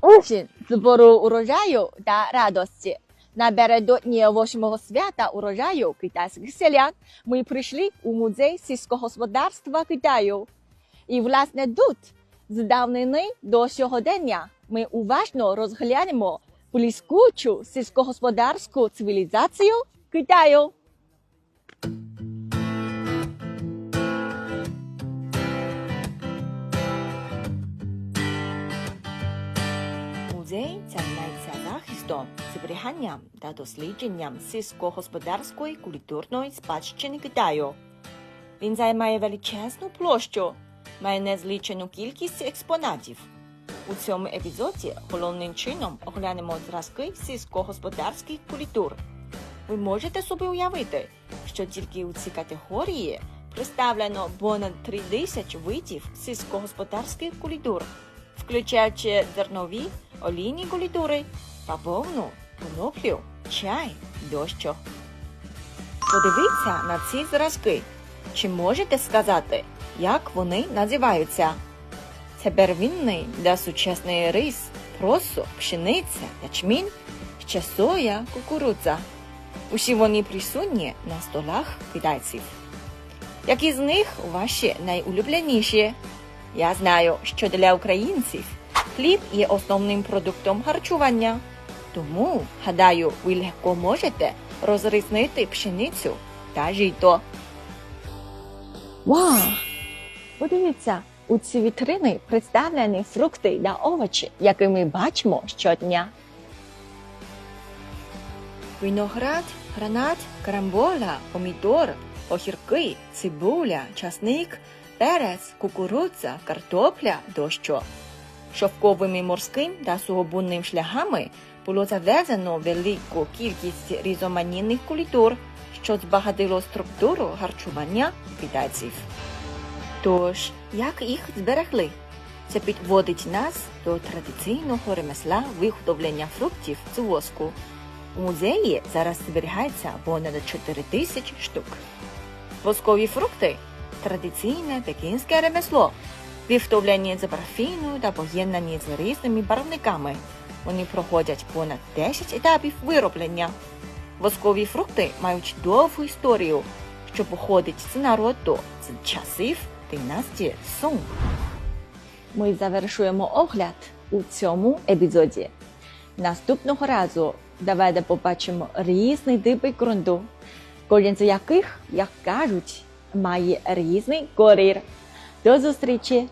Осінь збору урожаю та радості. Напередодні восьмого свята урожаю китайських селян ми прийшли у музей сільськогосподарства Китаю. І власне тут, з давнини до сьогодення, ми уважно розглянемо блискучу сільськогосподарську цивілізацію Китаю. Музей займається захистом, зберіганням та дослідженням сільськогосподарської культурної спадщини Китаю. Він займає величезну площу, має незлічену кількість експонатів. У цьому епізоді головним чином оглянемо зразки сільськогосподарських культур. Ви можете собі уявити, що тільки у цій категорії представлено понад 3 тисяч видів сільськогосподарських культур, включаючи зернові, олійні культури, бавовну, коноплю, чай тощо. Подивіться на ці зразки. Чи можете сказати, як вони називаються? Це первинний для сучасної рис, просо, пшениця, ячмінь, ще соя, кукурудза. Усі вони присутні на столах китайців. Які з них ваші найулюбленіші? Я знаю, що для українців хліб є основним продуктом харчування. Тому, гадаю, ви легко можете розрізнити пшеницю та жито. Вау! Подивіться, у ці вітрини представлені фрукти та овочі, які ми бачимо щодня. Виноград, гранат, карамбола, помідор, огірки, цибуля, часник, перець, кукурудза, картопля тощо. Шовковими морським та сугубунним шляхами було завезено велику кількість різноманітних культур, що збагатило структуру харчування китайців. Тож, як їх зберегли? Це підводить нас до традиційного ремесла виготовлення фруктів з воску. У музеї зараз зберігається понад 4 тисяч штук. Воскові фрукти традиційне пекінське ремесло, виготовлені з парафіну та поєднані з різними барвниками. Вони проходять понад 10 етапів вироблення. Воскові фрукти мають довгу історію, що походить з народу з часів династії Сун. Ми завершуємо огляд у цьому епізоді. Наступного разу давайте побачимо різні типи ґрунту, кожен з яких, як кажуть, має різний колір. До зустрічі!